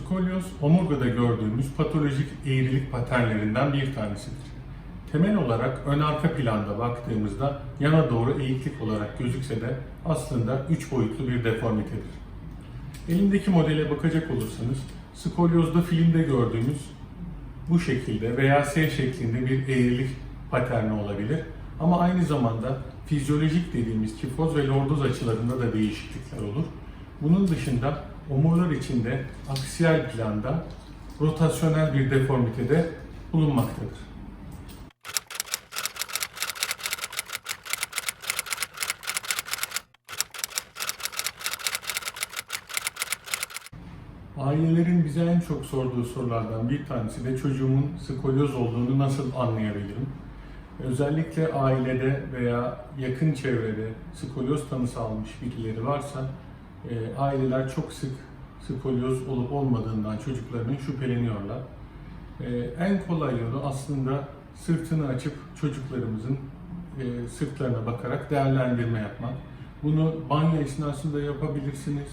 Skolyoz, omurgada gördüğümüz patolojik eğrilik paternlerinden bir tanesidir. Temel olarak ön arka planda baktığımızda yana doğru eğiklik olarak gözükse de aslında üç boyutlu bir deformitedir. Elimdeki modele bakacak olursanız skolyozda filmde gördüğümüz bu şekilde veya S şeklinde bir eğrilik paterni olabilir. Ama aynı zamanda fizyolojik dediğimiz kifoz ve lordoz açılarında da değişiklikler olur. Bunun dışında omurlar içinde aksiyel planda rotasyonel bir deformitede bulunmaktadır. Ailelerin bize en çok sorduğu sorulardan bir tanesi de çocuğumun skolyoz olduğunu nasıl anlayabilirim? Özellikle ailede veya yakın çevrede skolyoz tanısı almış birileri varsa e, aileler çok sık skolyoz olup olmadığından çocuklarının şüpheleniyorlar. E, en kolay yolu aslında sırtını açıp çocuklarımızın e, sırtlarına bakarak değerlendirme yapmak. Bunu banyo esnasında yapabilirsiniz,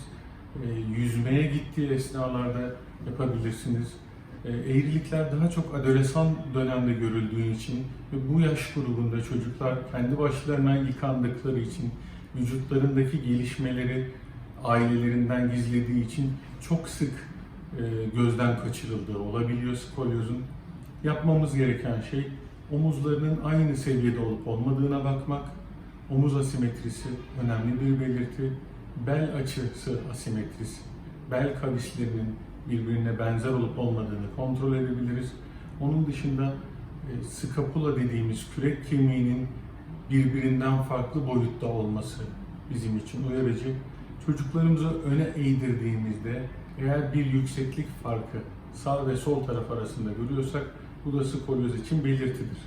e, yüzmeye gittiği esnalarda yapabilirsiniz. E, Eğrilikler daha çok adolesan dönemde görüldüğü için ve bu yaş grubunda çocuklar kendi başlarına yıkandıkları için vücutlarındaki gelişmeleri ailelerinden gizlediği için çok sık e, gözden kaçırıldığı olabiliyor skolyozun. Yapmamız gereken şey omuzlarının aynı seviyede olup olmadığına bakmak. Omuz asimetrisi önemli bir belirti. Bel açısı asimetrisi, bel kavislerinin birbirine benzer olup olmadığını kontrol edebiliriz. Onun dışında e, skapula dediğimiz kürek kemiğinin birbirinden farklı boyutta olması bizim için uyarıcı. Çocuklarımızı öne eğdirdiğimizde eğer bir yükseklik farkı sağ ve sol taraf arasında görüyorsak bu da skolyoz için belirtidir.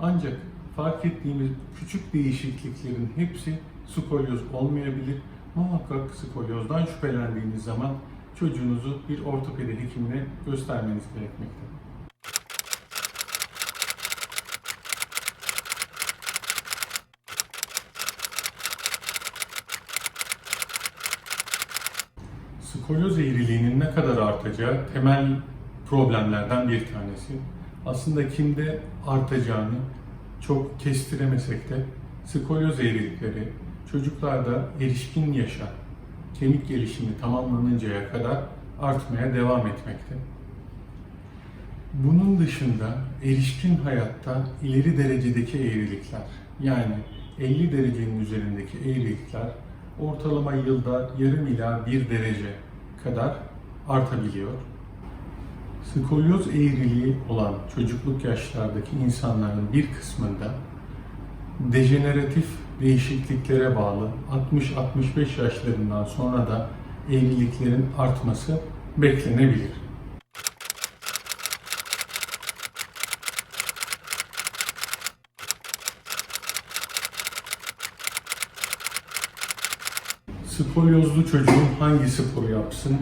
Ancak fark ettiğimiz küçük değişikliklerin hepsi skolyoz olmayabilir. Muhakkak skolyozdan şüphelendiğiniz zaman çocuğunuzu bir ortopedi hekimine göstermeniz gerekmektedir. Skolyoz eğriliğinin ne kadar artacağı temel problemlerden bir tanesi. Aslında kimde artacağını çok kestiremesek de skolyoz eğrilikleri çocuklarda erişkin yaşa, kemik gelişimi tamamlanıncaya kadar artmaya devam etmekte. Bunun dışında erişkin hayatta ileri derecedeki eğrilikler yani 50 derecenin üzerindeki eğrilikler ortalama yılda yarım ila bir derece kadar artabiliyor. Skolyoz eğriliği olan çocukluk yaşlardaki insanların bir kısmında dejeneratif değişikliklere bağlı 60-65 yaşlarından sonra da eğriliklerin artması beklenebilir. Skolyozlu çocuğun hangi sporu yapsın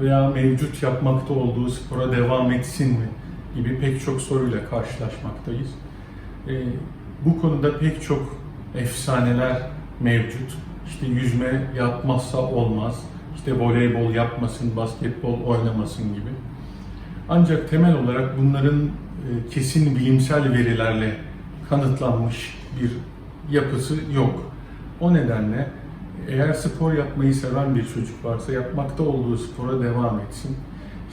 veya mevcut yapmakta olduğu spora devam etsin mi gibi pek çok soruyla karşılaşmaktayız. Ee, bu konuda pek çok efsaneler mevcut. İşte yüzme yapmazsa olmaz, işte voleybol yapmasın, basketbol oynamasın gibi. Ancak temel olarak bunların e, kesin bilimsel verilerle kanıtlanmış bir yapısı yok. O nedenle eğer spor yapmayı seven bir çocuk varsa yapmakta olduğu spora devam etsin.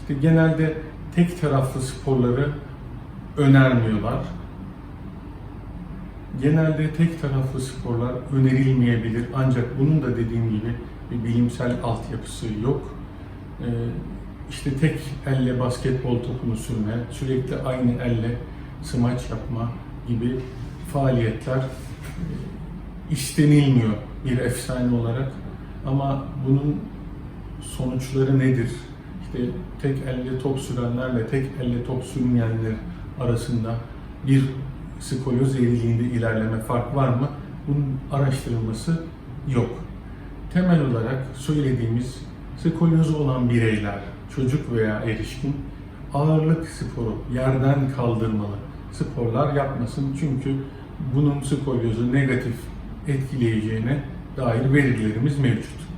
İşte genelde tek taraflı sporları önermiyorlar. Genelde tek taraflı sporlar önerilmeyebilir ancak bunun da dediğim gibi bir bilimsel altyapısı yok. Ee, işte tek elle basketbol topunu sürme, sürekli aynı elle smaç yapma gibi faaliyetler istenilmiyor bir efsane olarak. Ama bunun sonuçları nedir? İşte tek elle top sürenlerle tek elle top sürmeyenler arasında bir skolyoz eğriliğinde ilerleme fark var mı? Bunun araştırılması yok. Temel olarak söylediğimiz skolyozu olan bireyler, çocuk veya erişkin ağırlık sporu, yerden kaldırmalı sporlar yapmasın. Çünkü bunun skolyozu negatif etkileyeceğine dair verilerimiz mevcut.